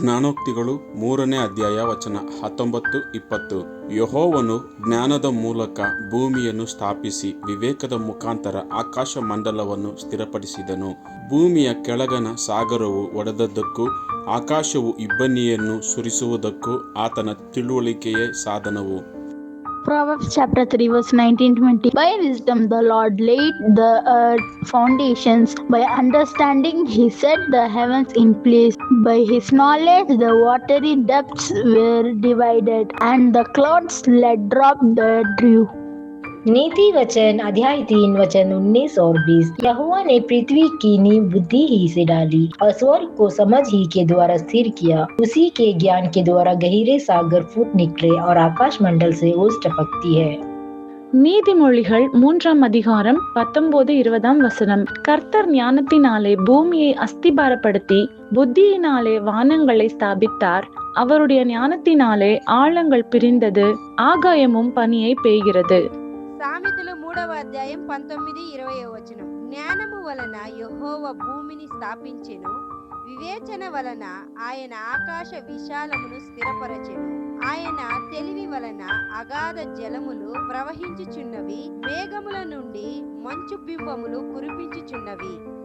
ಜ್ಞಾನೋಕ್ತಿಗಳು ಮೂರನೇ ಅಧ್ಯಾಯ ವಚನ ಹತ್ತೊಂಬತ್ತು ಇಪ್ಪತ್ತು. ಯಹೋವನು ಜ್ಞಾನದ ಮೂಲಕ ಭೂಮಿಯನ್ನು ಸ್ಥಾಪಿಸಿ ವಿವೇಕದ ಮುಖಾಂತರ ಆಕಾಶ ಮಂಡಲವನ್ನು ಸ್ಥಿರಪಡಿಸಿದನು. ಭೂಮಿಯ ಕೆಳಗನ ಸಾಗರವು ಒಡೆದದ್ದಕ್ಕೂ, ಆಕಾಶವು ಇಬ್ಬನಿಯನ್ನು ಸುರಿಸುವುದಕ್ಕೂ ಆತನ ತಿಳುವಳಿಕೆಯೇ ಸಾಧನವು. Proverbs chapter 3, verse 19 20. By wisdom the Lord laid the earth's foundations. By understanding he set the heavens in place. By his knowledge the watery depths were divided, and the clouds let drop the dew. नीति वचन अध्याय तीन वचन उन्नीस और बीस यहुआ ने पृथ्वी की नींव बुद्धि ही से डाली और स्वर्ग को समझ ही के द्वारा स्थिर किया उसी के ज्ञान के द्वारा गहरे सागर फूट निकले और आकाश मंडल से ओस टपकती है நீதிமொழிகள் மூன்றாம் அதிகாரம் பத்தொன்பது இருபதாம் வசனம் கர்த்தர் ஞானத்தினாலே பூமியை அஸ்திபாரப்படுத்தி புத்தியினாலே வானங்களை ஸ்தாபித்தார் அவருடைய ஞானத்தினாலே ஆழங்கள் பிரிந்தது ஆகாயமும் பனியை பெய்கிறது సామెతలు మూడవ అధ్యాయం పంతొమ్మిది ఇరవై వచనం. జ్ఞానము వలన యహోవ భూమిని స్థాపించెను. వివేచన వలన ఆయన ఆకాశ విశాలమును స్థిరపరచెను. ఆయన తెలివి వలన అగాధ జలములు ప్రవహించుచున్నవి. మేఘముల నుండి మంచు బింబములు కురిపించుచున్నవి.